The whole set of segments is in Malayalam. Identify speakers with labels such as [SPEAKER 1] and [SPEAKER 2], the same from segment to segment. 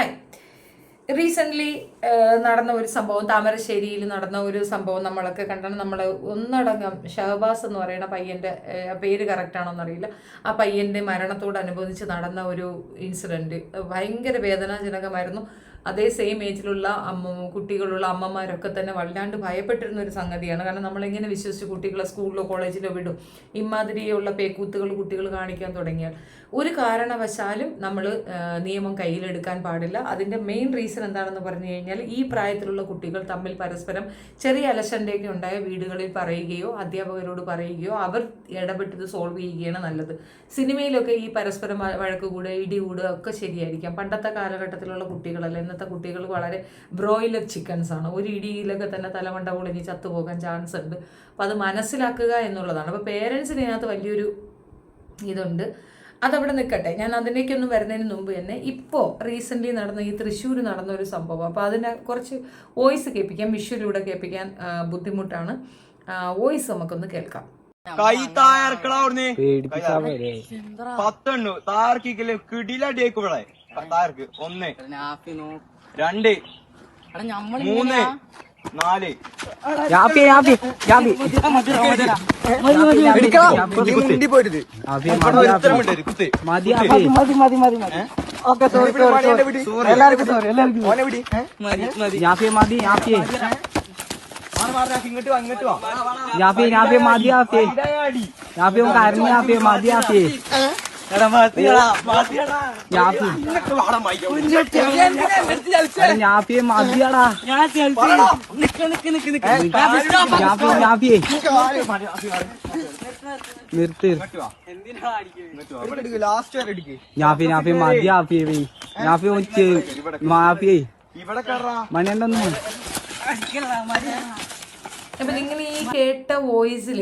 [SPEAKER 1] ഹായ് റീസെന്റ്ലി നടന്ന ഒരു സംഭവം താമരശ്ശേരിയിൽ നടന്ന ഒരു സംഭവം നമ്മളൊക്കെ കണ്ടാണ്. നമ്മൾ ഒന്നടങ്കം ഷഹബാസ് എന്ന് പറയുന്ന പയ്യന്റെ പേര് കറക്റ്റാണോന്നറിയില്ല ആ പയ്യന്റെ മരണത്തോടനുബന്ധിച്ച് നടന്ന ഒരു ഇൻസിഡന്റ് ഭയങ്കര വേദനാജനകമായിരുന്നു. അതേ സെയിം ഏജിലുള്ള അമ്മ കുട്ടികളുള്ള അമ്മമാരൊക്കെ തന്നെ വല്ലാണ്ട് ഭയപ്പെട്ടിരുന്ന ഒരു സംഗതിയാണ്. കാരണം നമ്മളെങ്ങനെ വിശ്വസിച്ച് കുട്ടികളെ സ്കൂളിലോ കോളേജിലോ വിടും? ഇമാതിരിയുള്ള പേക്കൂത്തുകൾ കുട്ടികൾ കാണിക്കാൻ തുടങ്ങിയാൽ. ഒരു കാരണവശാലും നമ്മൾ നിയമം കയ്യിലെടുക്കാൻ പാടില്ല. അതിന്റെ മെയിൻ റീസൺ എന്താണെന്ന് പറഞ്ഞു കഴിഞ്ഞാൽ ഈ പ്രായത്തിലുള്ള കുട്ടികൾ തമ്മിൽ പരസ്പരം ചെറിയ അലശന്റെയൊക്കെ ഉണ്ടായ വീടുകളിൽ പറയുകയോ അധ്യാപകരോട് പറയുകയോ അവർ ഇടപെട്ടത് സോൾവ് ചെയ്യുകയാണ് നല്ലത്. സിനിമയിലൊക്കെ ഈ പരസ്പരം വഴക്ക് കൂടുക ഇടി കൂടുക ഒക്കെ ശരിയായിരിക്കാം. പണ്ടത്തെ കാലഘട്ടത്തിലുള്ള കുട്ടികളല്ല ഇന്നത്തെ കുട്ടികൾ വളരെ ബ്രോയിലർ ചിക്കൻസ് ആണ്. ഒരു ഇടിയിലൊക്കെ തന്നെ തലമണ്ട പൊളിഞ്ഞ് ചത്തുപോകാൻ ചാൻസ് ഉണ്ട്. അപ്പോൾ അത് മനസ്സിലാക്കുക എന്നുള്ളതാണ്. അപ്പോൾ പേരൻസിന് ഇതിനകത്ത് വലിയൊരു ഇതുണ്ട്. അതവിടെ നിൽക്കട്ടെ. ഞാൻ അതിലേക്കൊന്നും വരുന്നതിന് മുമ്പ് തന്നെ ഇപ്പോൾ റീസെന്റ്ലി നടന്ന ഈ തൃശ്ശൂർ നടന്ന ഒരു സംഭവം. അപ്പോൾ അതിനെ കുറച്ച് വോയിസ് കേൾപ്പിക്കാൻ വിഷ്വലിലൂടെ കേൾപ്പിക്കാൻ ബുദ്ധിമുട്ടാണ്. വോയിസ് നമുക്കൊന്ന് കേൾക്കാം.
[SPEAKER 2] കൈ തായർക്കട പത്തെണ്ണു. താർക്കിക്കൽ കിടിലടിയേക്ക് ഇവിടെ. തായർക്ക് ഒന്ന് രണ്ട് മൂന്ന് നാല്.
[SPEAKER 3] യാപ്പി യാപ്പി യാപ്പി മതി മതി
[SPEAKER 2] ഇങ്ങോട്ട് വാ ഇങ്ങോട്ട് വാ.
[SPEAKER 3] യാപ്പി യാപ്പി മതി കരഞ്ഞു യാപ്പി മതിയാടാ. നിർത്ത് മതി
[SPEAKER 1] അപ്പം നിങ്ങൾ ഈ കേട്ട വോയിസിൽ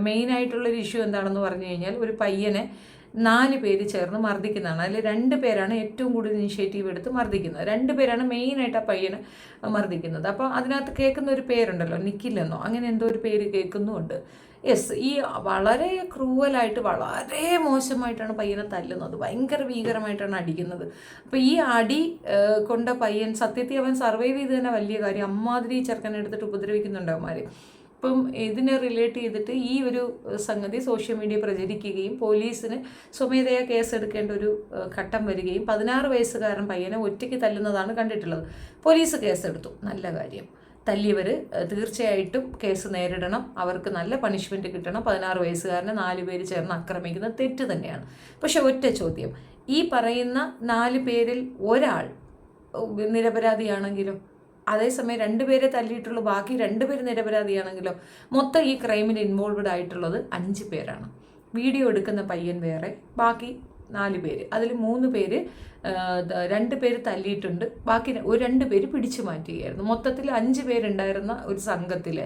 [SPEAKER 1] മെയിൻ ആയിട്ടുള്ള ഒരു ഇഷ്യൂ എന്താണെന്ന് പറഞ്ഞു കഴിഞ്ഞാൽ ഒരു പയ്യനെ നാല് പേര് ചേർന്ന് മർദ്ദിക്കുന്നതാണ്. അതിൽ രണ്ട് പേരാണ് ഏറ്റവും കൂടുതൽ ഇനിഷ്യേറ്റീവ് എടുത്ത് മർദ്ദിക്കുന്നത്. രണ്ട് പേരാണ് മെയിനായിട്ട് ആ പയ്യനെ മർദ്ദിക്കുന്നത്. അപ്പോൾ അതിനകത്ത് കേൾക്കുന്ന ഒരു പേരുണ്ടല്ലോ നിക്കില്ലെന്നോ അങ്ങനെ എന്തോ ഒരു പേര് കേൾക്കുന്നുമുണ്ട്. യെസ് ഈ വളരെ ക്രൂവലായിട്ട് വളരെ മോശമായിട്ടാണ് പയ്യനെ തല്ലുന്നത്. ഭയങ്കര ഭീകരമായിട്ടാണ് അടിക്കുന്നത്. അപ്പോൾ ഈ അടി കൊണ്ട പയ്യൻ സത്യത്തിൽ അവൻ സർവൈവ് ചെയ്ത് തന്നെ വലിയ കാര്യം അമ്മാതിരി ചെറുക്കനെ എടുത്തിട്ട് അവന്മാർ ഇപ്പം ഇതിനെ റിലേറ്റ് ചെയ്തിട്ട് ഈ ഒരു സംഗതി സോഷ്യൽ മീഡിയ പ്രചരിക്കുകയും പോലീസിന് സ്വമേധയാ കേസെടുക്കേണ്ട ഒരു ഘട്ടം വരികയും പതിനാറ് വയസ്സുകാരൻ പയ്യനെ ഒറ്റയ്ക്ക് തല്ലുന്നതാണ് കണ്ടിട്ടുള്ളത്. പോലീസ് കേസെടുത്തു. നല്ല കാര്യം. തല്ലിയവർ തീർച്ചയായിട്ടും കേസ് നേരിടണം. അവർക്ക് നല്ല പണിഷ്മെന്റ് കിട്ടണം. പതിനാറ് വയസ്സുകാരനെ നാല് പേര് ചേർന്ന് ആക്രമിക്കുന്നത് തെറ്റ് തന്നെയാണ്. പക്ഷെ ഒറ്റ ചോദ്യം. ഈ പറയുന്ന നാല് പേരിൽ ഒരാൾ നിരപരാധിയാണെങ്കിലോ അതേസമയം രണ്ടുപേരെ തല്ലിയിട്ടുള്ള ബാക്കി രണ്ടുപേര് നിരപരാധിയാണെങ്കിലോ മൊത്തം ഈ ക്രൈമിൽ ഇൻവോൾവഡ് ആയിട്ടുള്ളത് അഞ്ച് പേരാണ്. വീഡിയോ എടുക്കുന്ന പയ്യൻ വേറെ ബാക്കി നാല് പേര്. അതിൽ മൂന്ന് പേര് രണ്ട് പേര് തല്ലിയിട്ടുണ്ട്. ബാക്കി ഒരു രണ്ട് പേര് പിടിച്ചു മാറ്റുകയായിരുന്നു മൊത്തത്തിൽ അഞ്ച് പേരുണ്ടായിരുന്ന ഒരു സംഘത്തിൽ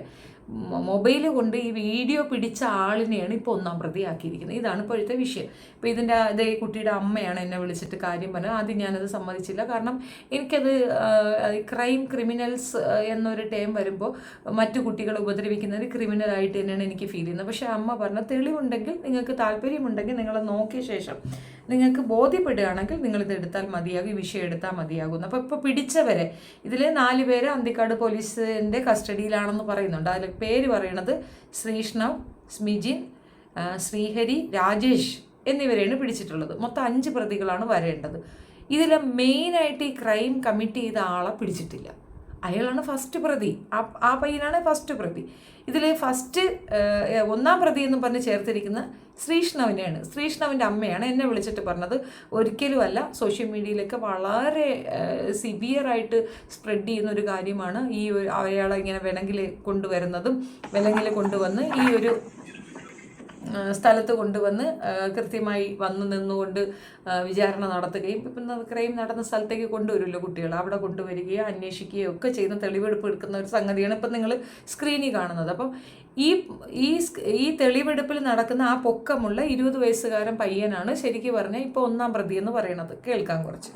[SPEAKER 1] മൊബൈൽ കൊണ്ട് ഈ വീഡിയോ പിടിച്ച ആളിനെയാണ് ഇപ്പോൾ ഒന്നാം പ്രതിയാക്കിയിരിക്കുന്നത്. ഇതാണ് ഇപ്പോഴത്തെ വിഷയം. ഇപ്പോൾ ഇതിന്റെ അതേ കുട്ടിയുടെ അമ്മയാണ് എന്നെ വിളിച്ചിട്ട് കാര്യം പറഞ്ഞത്. ആദ്യം ഞാനത് സമ്മതിച്ചില്ല. കാരണം എനിക്കത് ക്രൈം ക്രിമിനൽസ് എന്നൊരു ടേം വരുമ്പോൾ മറ്റു കുട്ടികളെ ഉപദ്രവിക്കുന്നത് ക്രിമിനലായിട്ട് തന്നെയാണ് എനിക്ക് ഫീൽ ചെയ്യുന്നത്. പക്ഷേ അമ്മ പറഞ്ഞ തെളിവുണ്ടെങ്കിൽ നിങ്ങൾക്ക് താല്പര്യമുണ്ടെങ്കിൽ നിങ്ങൾ നോക്കിയ ശേഷം നിങ്ങൾക്ക് ബോധ്യപ്പെടുകയാണെങ്കിൽ നിങ്ങളിത് എടുത്താൽ മതിയാകും. ഈ വിഷയം എടുത്താൽ മതിയാകും. അപ്പോൾ ഇപ്പോൾ പിടിച്ചവരെ ഇതിൽ നാല് പേര് അന്തിക്കാട് പോലീസിന്റെ കസ്റ്റഡിയിലാണെന്ന് പറയുന്നുണ്ട്. അതിൽ പേര് പറയണത് ശ്രീഷ്ണവ് സ്മിജിൻ ശ്രീഹരി രാജേഷ് എന്നിവരെയാണ് പിടിച്ചിട്ടുള്ളത്. മൊത്തം അഞ്ച് പ്രതികളാണ് വരേണ്ടത്. ഇതിൽ മെയിനായിട്ട് ഈ ക്രൈം കമ്മിറ്റ് ചെയ്ത ആളെ പിടിച്ചിട്ടില്ല. അയാളാണ് ഫസ്റ്റ് പ്രതി. ആ ആ പയ്യനാണ് ഫസ്റ്റ് പ്രതി. ഇതിൽ ഫസ്റ്റ് ഒന്നാം പ്രതി എന്ന് പറഞ്ഞ് ചേർത്തിരിക്കുന്ന ശ്രീഷ്ണവിനെയാണ്. ശ്രീഷ്ണവിന്റെ അമ്മയാണ് എന്നെ വിളിച്ചിട്ട് പറഞ്ഞത്. ഒരിക്കലുമല്ല സോഷ്യൽ മീഡിയയിലൊക്കെ വളരെ സിവിയറായിട്ട് സ്പ്രെഡ് ചെയ്യുന്ന ഒരു കാര്യമാണ് ഈ ഒരു അയാളെ ഇങ്ങനെ വിലങ്കിൽ കൊണ്ടുവരുന്നതും വിലങ്കിൽ കൊണ്ടുവന്ന് ഈ ഒരു സ്ഥലത്ത് കൊണ്ടുവന്ന് കൃത്യമായി വന്നു നിന്നുകൊണ്ട് വിചാരണ നടത്തുകയും ഇപ്പം ക്രൈം നടന്ന സ്ഥലത്തേക്ക് കൊണ്ടുവരുമല്ലോ കുട്ടികൾ അവിടെ കൊണ്ടുവരികയോ അന്വേഷിക്കുകയോ ഒക്കെ ചെയ്യുന്ന തെളിവെടുപ്പ് എടുക്കുന്ന ഒരു സംഗതിയാണ് ഇപ്പം നിങ്ങൾ സ്ക്രീനിൽ കാണുന്നത്. അപ്പം ഈ ഈ ഈ തെളിവെടുപ്പിൽ നടക്കുന്ന ആ പൊക്കമുള്ള ഇരുപത് വയസ്സുകാരൻ പയ്യനാണ് ശരിക്കും പറഞ്ഞാൽ ഇപ്പോൾ ഒന്നാം പ്രതി എന്ന് പറയുന്നത് കേൾക്കാൻ കുറച്ച്.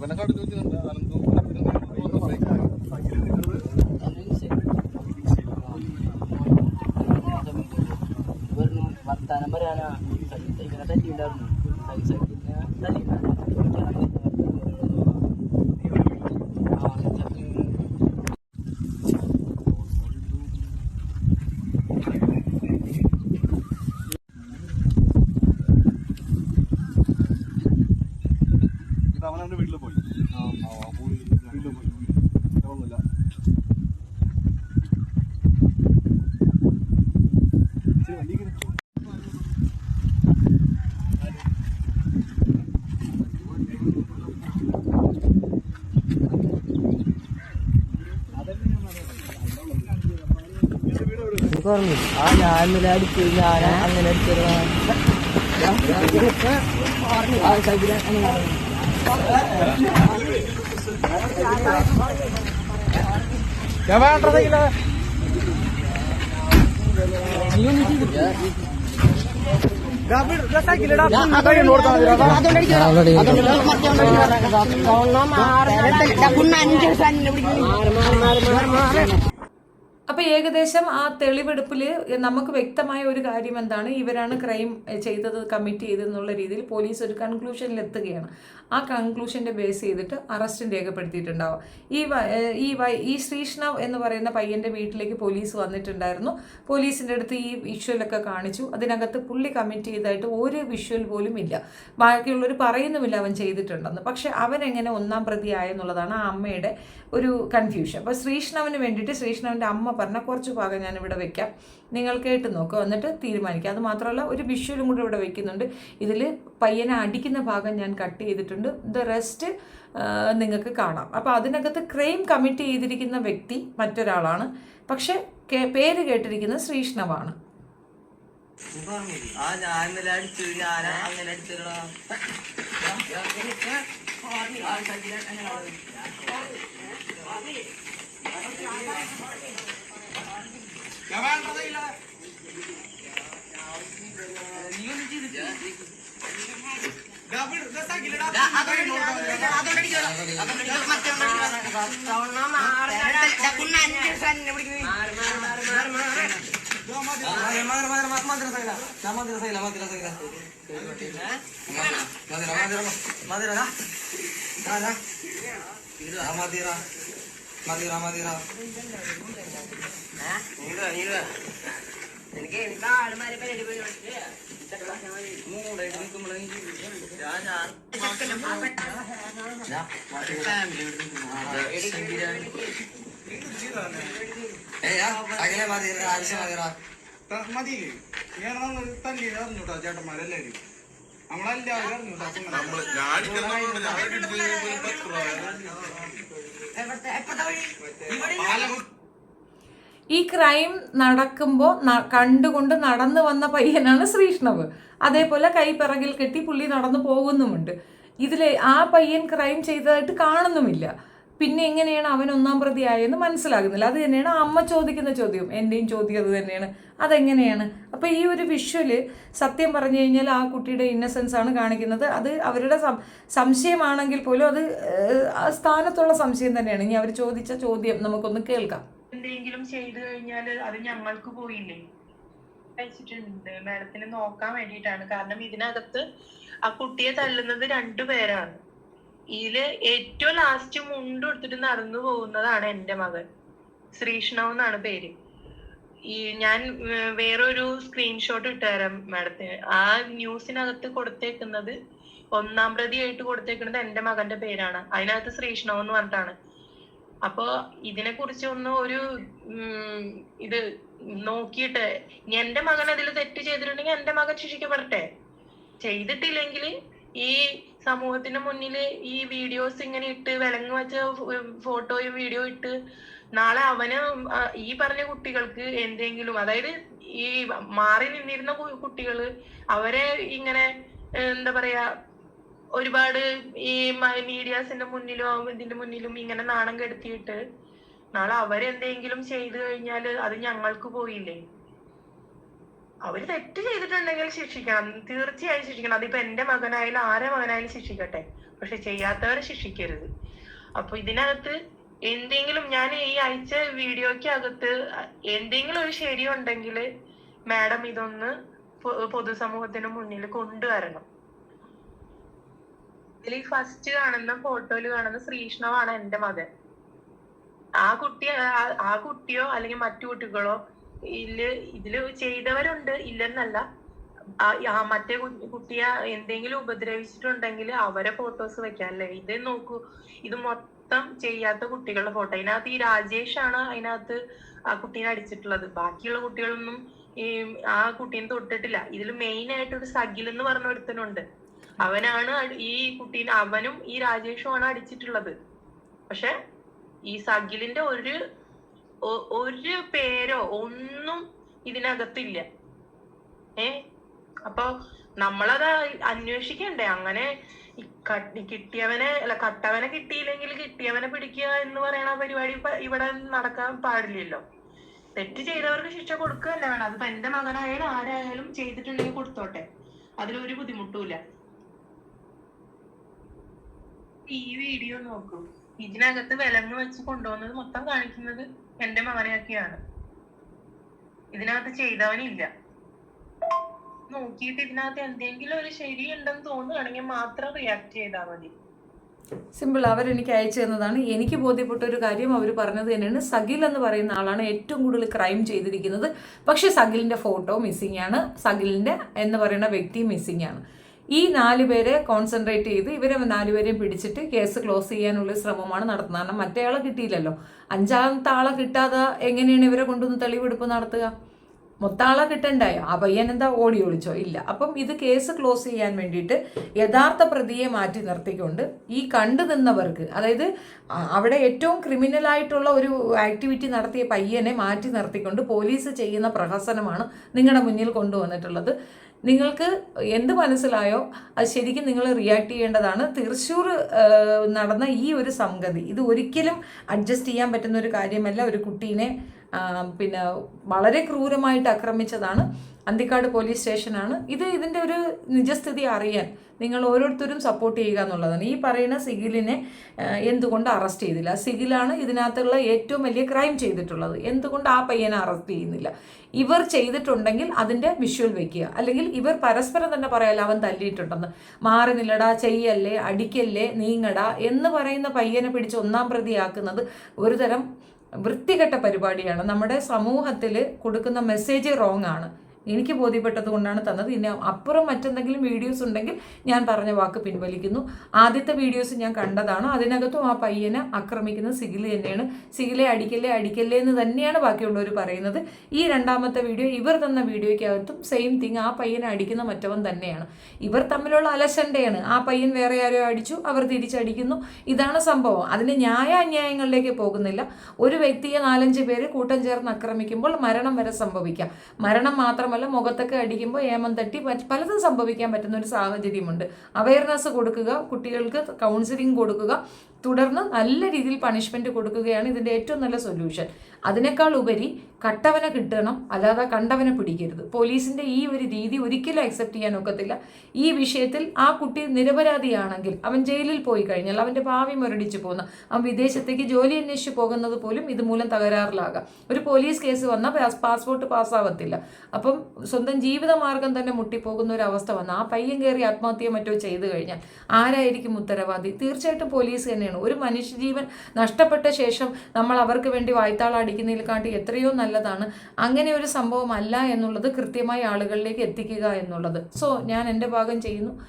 [SPEAKER 2] వెనకాడు చూసి అనుకో
[SPEAKER 4] ആ ഞാൻ ഇന്നലെ അടിച്ചു ഞാൻ അങ്ങനെ അടിച്ചതാ ആ സൈക്കിൾ അങ്ങനെ
[SPEAKER 1] അപ്പോൾ ഏകദേശം ആ തെളിവെടുപ്പിൽ നമുക്ക് വ്യക്തമായ ഒരു കാര്യം എന്താണ് ഇവരാണ് ക്രൈം ചെയ്തത് കമ്മിറ്റ് ചെയ്തെന്നുള്ള രീതിയിൽ പോലീസ് ഒരു കൺക്ലൂഷനിൽ എത്തുകയാണ് ആ കൺക്ലൂഷന്റെ ബേസ് ചെയ്തിട്ട് അറസ്റ്റും രേഖപ്പെടുത്തിയിട്ടുണ്ടാവും. ഈ ഈ ഈ ശ്രീഷ്ണവ് എന്ന് പറയുന്ന പയ്യന്റെ വീട്ടിലേക്ക് പോലീസ് വന്നിട്ടുണ്ടായിരുന്നു. പോലീസിന്റെ അടുത്ത് ഈ വിഷ്വലൊക്കെ കാണിച്ചു. അതിനകത്ത് പുള്ളി കമ്മിറ്റ് ചെയ്തായിട്ട് ഒരു വിഷ്വൽ പോലും ഇല്ല. ബാക്കിയുള്ളവർ പറയുന്നുമില്ല അവൻ ചെയ്തിട്ടുണ്ടെന്ന്. പക്ഷേ അവൻ എങ്ങനെ ഒന്നാം പ്രതി ആയെന്നുള്ളതാണ് ആ അമ്മയുടെ ഒരു കൺഫ്യൂഷൻ അപ്പോൾ ശ്രീഷ്ണവിന് വേണ്ടിയിട്ട് ശ്രീഷ്ണവിന്റെ അമ്മ പറഞ്ഞ കുറച്ച് ഭാഗം ഞാനിവിടെ വെക്കാം. നിങ്ങൾ കേട്ട് നോക്കുക എന്നിട്ട് തീരുമാനിക്കുക അത് മാത്രമല്ല ഒരു വിഷ്വലും കൂടി ഇവിടെ വെക്കുന്നുണ്ട്. ഇതിൽ പയ്യനെ അടിക്കുന്ന ഭാഗം ഞാൻ കട്ട് ചെയ്തിട്ടുണ്ട്. ദ റെസ്റ്റ് നിങ്ങൾക്ക് കാണാം. അപ്പോൾ അതിനകത്ത് ക്രൈം കമ്മിറ്റ് ചെയ്തിരിക്കുന്ന വ്യക്തി മറ്റൊരാളാണ്. പക്ഷെ പേര് കേട്ടിരിക്കുന്നത് ശ്രീഷ്ണവാണ്.
[SPEAKER 4] ആ ഞാൻ ഇന്നലെ അടിച്ചു ഞാൻ അങ്ങനെ അടിച്ചതാ എനിക്ക് എനിക്ക് ആളുമാരെ പരിപാടി മൂടായിട്ട് നിൽക്കുമ്പോഴേ
[SPEAKER 2] മതിയില്ലേ ഞാൻ തല്ലി അറിഞ്ഞൂട്ടാ ചേട്ടന്മാരെല്ലാരും നമ്മളെല്ലാവരും
[SPEAKER 1] ഈ ക്രൈം നടക്കുമ്പോൾ കണ്ടുകൊണ്ട് നടന്നു വന്ന പയ്യനാണ് ശ്രീഷ്ണവ്. അതേപോലെ കൈ പിറകിൽ കെട്ടി പുള്ളി നടന്നു പോകുന്നുമുണ്ട്. ഇതിൽ ആ പയ്യൻ ക്രൈം ചെയ്തതായിട്ട് കാണുന്നുമില്ല. പിന്നെ എങ്ങനെയാണ് അവൻ ഒന്നാം പ്രതിയായെന്ന് മനസ്സിലാകുന്നില്ല. അത് തന്നെയാണ് അമ്മ ചോദിക്കുന്ന ചോദ്യം എന്റെയും ചോദ്യം അത് തന്നെയാണ്. അതെങ്ങനെയാണ്? അപ്പോൾ ഈ ഒരു വിഷ്വൽ സത്യം പറഞ്ഞു കഴിഞ്ഞാൽ ആ കുട്ടിയുടെ ഇന്നസെൻസ് ആണ് കാണിക്കുന്നത്. അത് അവരുടെ സംശയമാണെങ്കിൽ പോലും അത് സ്ഥാനത്തുള്ള സംശയം തന്നെയാണ്. ഇനി അവർ ചോദിച്ച ചോദ്യം നമുക്കൊന്ന് കേൾക്കാം.
[SPEAKER 5] എന്തെങ്കിലും ചെയ്തു കഴിഞ്ഞാൽ അത് ഞങ്ങൾക്ക് പോയില്ലേ? വെച്ചിട്ടുണ്ട്. മാഡത്തിന് നോക്കാൻ വേണ്ടിയിട്ടാണ്. കാരണം ഇതിനകത്ത് ആ കുട്ടിയെ തല്ലുന്നത് രണ്ടുപേരാണ് ഇതിൽ ഏറ്റവും ലാസ്റ്റ് മുണ്ട് എടുത്തിട്ട് നടന്നു പോകുന്നതാണ് എന്റെ മകൻ. ശ്രീഷ്ണവ് എന്നാണ് പേര്. ഈ ഞാൻ വേറൊരു സ്ക്രീൻഷോട്ട് ഇട്ടുതരാം മാഡത്തിന്. ആ ന്യൂസിനകത്ത് കൊടുത്തേക്കുന്നത് ഒന്നാം പ്രതിയായിട്ട് കൊടുത്തേക്കുന്നത് എന്റെ മകന്റെ പേരാണ്. അതിനകത്ത് ശ്രീഷ്ണവ് എന്ന് പറഞ്ഞിട്ടാണ്. അപ്പോ ഇതിനെ കുറിച്ച് ഒന്ന് ഒരു ഇത് നോക്കിയിട്ട് എന്റെ മകൻ അതിൽ തെറ്റ് ചെയ്തിട്ടുണ്ടെങ്കിൽ എന്റെ മകൻ ശിക്ഷിക്കപ്പെടട്ടെ ചെയ്തിട്ടില്ലെങ്കിൽ ഈ സമൂഹത്തിന്റെ മുന്നിൽ ഈ വീഡിയോസ് ഇങ്ങനെ ഇട്ട് വിലങ്ങ് വെച്ച ഫോട്ടോയും വീഡിയോ ഇട്ട് നാളെ അവന് ഈ പറഞ്ഞ കുട്ടികൾക്ക് എന്തെങ്കിലും അതായത് ഈ മാറി നിന്നിരുന്ന കുട്ടികൾ അവരെ ഇങ്ങനെ എന്താ പറയാ ഒരുപാട് ഈ മീഡിയാസിന്റെ മുന്നിലോ ഇതിന്റെ മുന്നിലും ഇങ്ങനെ നാണം കെടുത്തിയിട്ട് നാളെ അവരെന്തെങ്കിലും ചെയ്തു കഴിഞ്ഞാൽ അത് ഞങ്ങൾക്ക് പോയില്ലേ? അവർ തെറ്റ് ചെയ്തിട്ടുണ്ടെങ്കിൽ ശിക്ഷിക്കണം. തീർച്ചയായും ശിക്ഷിക്കണം. അതിപ്പോ എന്റെ മകനായാലും ആരെ മകനായാലും ശിക്ഷിക്കട്ടെ. പക്ഷെ ചെയ്യാത്തവരെ ശിക്ഷിക്കരുത്. അപ്പൊ ഇതിനകത്ത് എന്തെങ്കിലും ഞാൻ ഈ അയച്ച വീഡിയോയ്ക്ക് അകത്ത് എന്തെങ്കിലും ഒരു ശരി ഉണ്ടെങ്കിൽ മാഡം ഇതൊന്ന് പൊതുസമൂഹത്തിന് മുന്നിൽ കൊണ്ടുവരണം. ഇതിൽ ഈ ഫസ്റ്റ് കാണുന്ന ഫോട്ടോയിൽ കാണുന്ന ശ്രീഷ്ണവാണ് എന്റെ മകൻ. ആ കുട്ടി ആ- കുട്ടിയോ അല്ലെങ്കിൽ മറ്റു കുട്ടികളോ ഇതിൽ ഇതിൽ ചെയ്തവരുണ്ട് ഇല്ലെന്നല്ല. ആ മറ്റേ കുട്ടിയെ എന്തെങ്കിലും ഉപദ്രവിച്ചിട്ടുണ്ടെങ്കിൽ അവരെ ഫോട്ടോസ് വെക്കാം. അല്ലെ? ഇത് നോക്കൂ ഇത് മൊത്തം ചെയ്യാത്ത കുട്ടികളുടെ ഫോട്ടോ അതിനകത്ത് ഈ രാജേഷ് ആണ് അതിനകത്ത് ആ കുട്ടീനെ അടിച്ചിട്ടുള്ളത്. ബാക്കിയുള്ള കുട്ടികളൊന്നും ഈ ആ കുട്ടീനെ തൊട്ടിട്ടില്ല. ഇതിൽ മെയിൻ ആയിട്ട് ഒരു സഗിൽ എന്ന് പറഞ്ഞ ഒരുത്തനുണ്ട് അവനാണ് ഈ കുട്ടീനെ അവനും ഈ രാജേഷുമാണ് അടിച്ചിട്ടുള്ളത്. പക്ഷെ ഈ സഗിലിന്റെ ഒരു ഒരു പേരോ ഒന്നും ഇതിനകത്തില്ല. ഏ? അപ്പൊ നമ്മളത് അന്വേഷിക്കണ്ടേ? അങ്ങനെ കിട്ടിയവനെ അല്ല കട്ടവനെ കിട്ടിയില്ലെങ്കിൽ കിട്ടിയവനെ പിടിക്കുക എന്ന് പറയുന്ന പരിപാടി ഇവിടെ നടക്കാൻ പാടില്ലല്ലോ. തെറ്റ് ചെയ്തവർക്ക് ശിക്ഷ കൊടുക്കുക തന്നെ വേണം. അതിപ്പോ എന്റെ മകനായാലും ആരായാലും ചെയ്തിട്ടുണ്ടെങ്കിൽ കൊടുത്തോട്ടെ. അതിലൊരു ബുദ്ധിമുട്ടുമില്ല ഈ വീഡിയോ നോക്കൂ. ഇതിനകത്ത് വിലങ്ങ് വെച്ച് കൊണ്ടുവന്നത് മൊത്തം കാണിക്കുന്നത് എന്റെ മകനെയൊക്കെയാണ്. ഇതിനകത്ത് ചെയ്തവനില്ല. നോക്കിയിട്ട് ഇതിനകത്ത് എന്തെങ്കിലും ഒരു ശരിയുണ്ടെന്ന് തോന്നുകയാണെങ്കിൽ മാത്രം റിയാക്ട് ചെയ്താൽ മതി.
[SPEAKER 1] സിമ്പിൾ അവരെനിക്ക് അയച്ചു തന്നതാണ്. എനിക്ക് ബോധ്യപ്പെട്ട ഒരു കാര്യം അവർ പറഞ്ഞത് തന്നെയാണ്. സഗിൽ എന്ന് പറയുന്ന ആളാണ് ഏറ്റവും കൂടുതൽ ക്രൈം ചെയ്തിരിക്കുന്നത്. പക്ഷേ സഗിലിന്റെ ഫോട്ടോ മിസ്സിംഗ് ആണ്. സഗിലിന്റെ എന്ന് പറയുന്ന വ്യക്തി മിസ്സിംഗ് ആണ്. ഈ നാല് പേരെ കോൺസെൻട്രേറ്റ് ചെയ്ത് ഇവരെ നാലുപേരെയും പിടിച്ചിട്ട് കേസ് ക്ലോസ് ചെയ്യാനുള്ള ശ്രമമാണ് നടത്തുന്നത്. കാരണം മറ്റേയാളെ ആളെ കിട്ടിയില്ലല്ലോ. അഞ്ചാമത്തെ ആളെ കിട്ടാതെ എങ്ങനെയാണ് ഇവരെ കൊണ്ടുവന്ന് തെളിവെടുപ്പ് നടത്തുക? മൊത്താളെ കിട്ടണ്ടായോ ആ പയ്യൻ എന്താ ഓടി ഒളിച്ചോ? ഇല്ല. അപ്പം ഇത് കേസ് ക്ലോസ് ചെയ്യാൻ വേണ്ടിയിട്ട് യഥാർത്ഥ പ്രതിയെ മാറ്റി നിർത്തിക്കൊണ്ട് ഈ കണ്ടു നിന്നവർക്ക് അതായത് അവിടെ ഏറ്റവും ക്രിമിനൽ ആയിട്ടുള്ള ഒരു ആക്ടിവിറ്റി നടത്തിയ പയ്യനെ മാറ്റി നിർത്തിക്കൊണ്ട് പോലീസ് ചെയ്യുന്ന പ്രഹസനമാണ് നിങ്ങളുടെ മുന്നിൽ കൊണ്ടുവന്നിട്ടുള്ളത്. നിങ്ങൾക്ക് എന്ത് മനസ്സിലായോ? അത് ശരിക്കും നിങ്ങൾ റിയാക്ട് ചെയ്യേണ്ടതാണ്. തൃശ്ശൂർ നടന്ന ഈ ഒരു സംഗതി ഇത് ഒരിക്കലും അഡ്ജസ്റ്റ് ചെയ്യാൻ പറ്റുന്ന ഒരു കാര്യമല്ല. ഒരു കുട്ടീനെ പിന്നെ വളരെ ക്രൂരമായിട്ട് ആക്രമിച്ചതാണ്. അന്തിക്കാട് പോലീസ് സ്റ്റേഷനാണ്. ഇത് ഇതിന്റെ ഒരു നിജസ്ഥിതി അറിയാൻ നിങ്ങൾ ഓരോരുത്തരും സപ്പോർട്ട് ചെയ്യുക എന്നുള്ളതാണ്. ഈ പറയുന്ന സിഗിലിനെ എന്തുകൊണ്ട് അറസ്റ്റ് ചെയ്തില്ല? സിഗിലാണ് ഇതിനകത്തുള്ള ഏറ്റവും വലിയ ക്രൈം ചെയ്തിട്ടുള്ളത്. എന്തുകൊണ്ട് ആ പയ്യനെ അറസ്റ്റ് ചെയ്യുന്നില്ല? ഇവർ ചെയ്തിട്ടുണ്ടെങ്കിൽ അതിന്റെ വിഷ്വൽ വെക്കുക. അല്ലെങ്കിൽ ഇവർ പരസ്പരം തന്നെ പറയാലോ അവൻ തല്ലിയിട്ടുണ്ടെന്ന്. മാറി നില്ലടാ ചെയ്യല്ലേ അടിക്കല്ലേ നീങ്ങടാ എന്ന് പറയുന്ന പയ്യനെ പിടിച്ച് ഒന്നാം പ്രതിയാക്കുന്നത് ഒരുതരം വൃത്തികെട്ട പരിപാടിയാണ്. നമ്മുടെ സമൂഹത്തിൽ കൊടുക്കുന്ന മെസ്സേജ് റോങ് ആണ്. എനിക്ക് ബോധ്യപ്പെട്ടത് കൊണ്ടാണ് തന്നത്. ഇനി അപ്പുറം മറ്റെന്തെങ്കിലും വീഡിയോസ് ഉണ്ടെങ്കിൽ ഞാൻ പറഞ്ഞ വാക്ക് പിൻവലിക്കുന്നു. ആദ്യത്തെ വീഡിയോസ് ഞാൻ കണ്ടതാണ്? അതിനകത്തും ആ പയ്യനെ ആക്രമിക്കുന്നത് സിഗിൽ തന്നെയാണ്. സിഗിലെ അടിക്കല്ലേ അടിക്കല്ലേ എന്ന് തന്നെയാണ് ബാക്കിയുള്ളവർ പറയുന്നത്. ഈ രണ്ടാമത്തെ വീഡിയോ ഇവർ തന്ന വീഡിയോയ്ക്കകത്തും സെയിം തിങ് ആ പയ്യനെ അടിക്കുന്ന മറ്റവൻ തന്നെയാണ്. ഇവർ തമ്മിലുള്ള അലശണ്ടയാണ് ആ പയ്യൻ വേറെ ആരോ അടിച്ചു അവർ തിരിച്ചടിക്കുന്നു. ഇതാണ് സംഭവം. അതിന് ന്യായ അന്യായങ്ങളിലേക്ക് പോകുന്നില്ല. ഒരു വ്യക്തിയെ നാലഞ്ച് പേര് കൂട്ടം ചേർന്ന് ആക്രമിക്കുമ്പോൾ മരണം വരെ സംഭവിക്കാം. മരണം മാത്രമല്ല മുഖത്തൊക്കെ അടിക്കുമ്പോൾ ഏമം തട്ടി പലതും സംഭവിക്കാൻ പറ്റുന്ന ഒരു സാഹചര്യമുണ്ട്. അവയർനെസ് കൊടുക്കുക കുട്ടികൾക്ക് കൗൺസിലിംഗ് കൊടുക്കുക തുടർന്ന് നല്ല രീതിയിൽ പണിഷ്മെന്റ് കൊടുക്കുകയാണ് ഇതിന്റെ ഏറ്റവും നല്ല സൊല്യൂഷൻ അതിനേക്കാൾ ഉപരി കട്ടവനെ കിട്ടണം അല്ലാതെ കണ്ടവനെ പിടിക്കരുത്. പോലീസിന്റെ ഈ ഒരു രീതി ഒരിക്കലും അക്സെപ്റ്റ് ചെയ്യാൻ ഒക്കത്തില്ല. ഈ വിഷയത്തിൽ ആ കുട്ടി നിരപരാധിയാണെങ്കിൽ അവൻ ജയിലിൽ പോയി കഴിഞ്ഞാൽ അവന്റെ ഭാവി മുരടിച്ചു പോകുന്ന. അവൻ വിദേശത്തേക്ക് ജോലി അന്വേഷിച്ച് പോകുന്നത് പോലും ഇതുമൂലം തകരാറിലാകാം. ഒരു പോലീസ് കേസ് വന്നാൽ പാസ്പോർട്ട് പാസ്സാവത്തില്ല അപ്പം സ്വന്തം ജീവിതമാർഗം തന്നെ മുട്ടിപ്പോകുന്ന ഒരു അവസ്ഥ വന്നാൽ ആ പയ്യൻ കയറി ആത്മഹത്യ മറ്റോ ചെയ്തു കഴിഞ്ഞാൽ ആരായിരിക്കും ഉത്തരവാദി? തീർച്ചയായിട്ടും പോലീസ് തന്നെയാണ് ഒരു മനുഷ്യജീവൻ നഷ്ടപ്പെട്ട ശേഷം നമ്മൾ അവർക്ക് വേണ്ടി വായ്ത്താളടിക്കുന്നതിൽ കാട്ടി എത്രയോ നല്ലതാണ്. അങ്ങനെ ഒരു സംഭവം അല്ല എന്നുള്ളത് കൃത്യമായി ആളുകളിലേക്ക് എത്തിക്കുക എന്നുള്ളത്. സോ ഞാൻ എന്റെ ഭാഗം ചെയ്യുന്നു.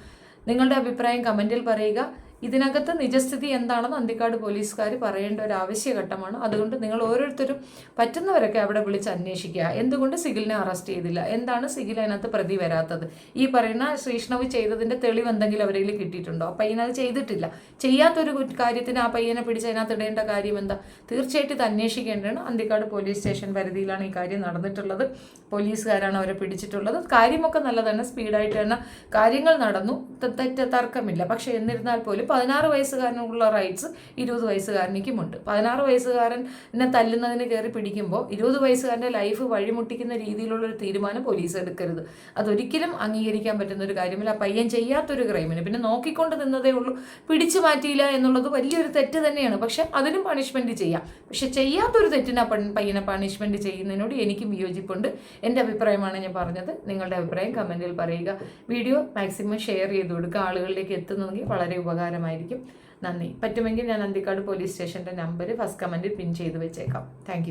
[SPEAKER 1] നിങ്ങളുടെ അഭിപ്രായം കമന്റിൽ പറയുക. ഇതിനകത്ത് നിജസ്ഥിതി എന്താണെന്ന് അന്തിക്കാട് പോലീസുകാർ പറയേണ്ട ഒരു ആവശ്യഘട്ടമാണ് അതുകൊണ്ട് നിങ്ങൾ ഓരോരുത്തരും പറ്റുന്നവരൊക്കെ അവിടെ വിളിച്ച് അന്വേഷിക്കുക. എന്തുകൊണ്ട് സിഗിലിനെ അറസ്റ്റ് ചെയ്തില്ല? എന്താണ് സിഗിൽ അതിനകത്ത് പ്രതി വരാത്തത്? ഈ പറയുന്ന ശ്രീഷ്ണവ് ചെയ്തതിന്റെ തെളിവ് എന്തെങ്കിലും അവരിൽ കിട്ടിയിട്ടുണ്ടോ? ആ പയ്യനത് ചെയ്തിട്ടില്ല. ചെയ്യാത്തൊരു കാര്യത്തിന് ആ പയ്യനെ പിടിച്ച് അതിനകത്ത് ഇടേണ്ട കാര്യം എന്താ? തീർച്ചയായിട്ടും ഇത് അന്വേഷിക്കേണ്ടതാണ്. അന്തിക്കാട് പോലീസ് സ്റ്റേഷൻ പരിധിയിലാണ് ഈ കാര്യം നടന്നിട്ടുള്ളത്. പോലീസുകാരാണ് അവരെ പിടിച്ചിട്ടുള്ളത്. കാര്യമൊക്കെ നല്ലതാണ്. സ്പീഡായിട്ട് തന്നെ കാര്യങ്ങൾ നടന്നു. തെറ്റ തർക്കമില്ല. പക്ഷേ എന്നിരുന്നാൽ പോലും പതിനാറ് വയസ്സുകാരനുള്ള റൈറ്റ്സ് ഇരുപത് വയസ്സുകാരനിക്കുമുണ്ട്. പതിനാറ് വയസ്സുകാരനെ തല്ലുന്നതിന് കയറി പിടിക്കുമ്പോൾ ഇരുപത് വയസ്സുകാരന്റെ ലൈഫ് വഴിമുട്ടിക്കുന്ന രീതിയിലുള്ള ഒരു തീരുമാനം പോലീസ് എടുക്കരുത്. അതൊരിക്കലും അംഗീകരിക്കാൻ പറ്റുന്ന ഒരു കാര്യമില്ല. ആ പയ്യൻ ചെയ്യാത്തൊരു ക്രൈമിന് പിന്നെ നോക്കിക്കൊണ്ട് നിന്നതേ ഉള്ളൂ. പിടിച്ചു മാറ്റിയില്ല എന്നുള്ളത് വലിയൊരു തെറ്റ് തന്നെയാണ്. പക്ഷെ അതിനും പണിഷ്മെന്റ് ചെയ്യാം. പക്ഷെ ചെയ്യാത്തൊരു തെറ്റിനെ പയ്യനെ പണിഷ്മെന്റ് ചെയ്യുന്നതിനോട് എനിക്കും വിയോജിപ്പുണ്ട് എന്റെ അഭിപ്രായമാണ് ഞാൻ പറഞ്ഞത്. നിങ്ങളുടെ അഭിപ്രായം കമന്റിൽ പറയുക. വീഡിയോ മാക്സിമം ഷെയർ ചെയ്ത് കൊടുക്കുക. ആളുകളിലേക്ക് എത്തുന്നതെങ്കിൽ വളരെ ഉപകാരമായിരിക്കും നന്ദി. പറ്റുമെങ്കിൽ ഞാൻ അന്തിക്കാട് പോലീസ് സ്റ്റേഷന്റെ നമ്പർ ഫസ്റ്റ് കമന്റിൽ പിൻ ചെയ്ത് വെച്ചേക്കാം. താങ്ക്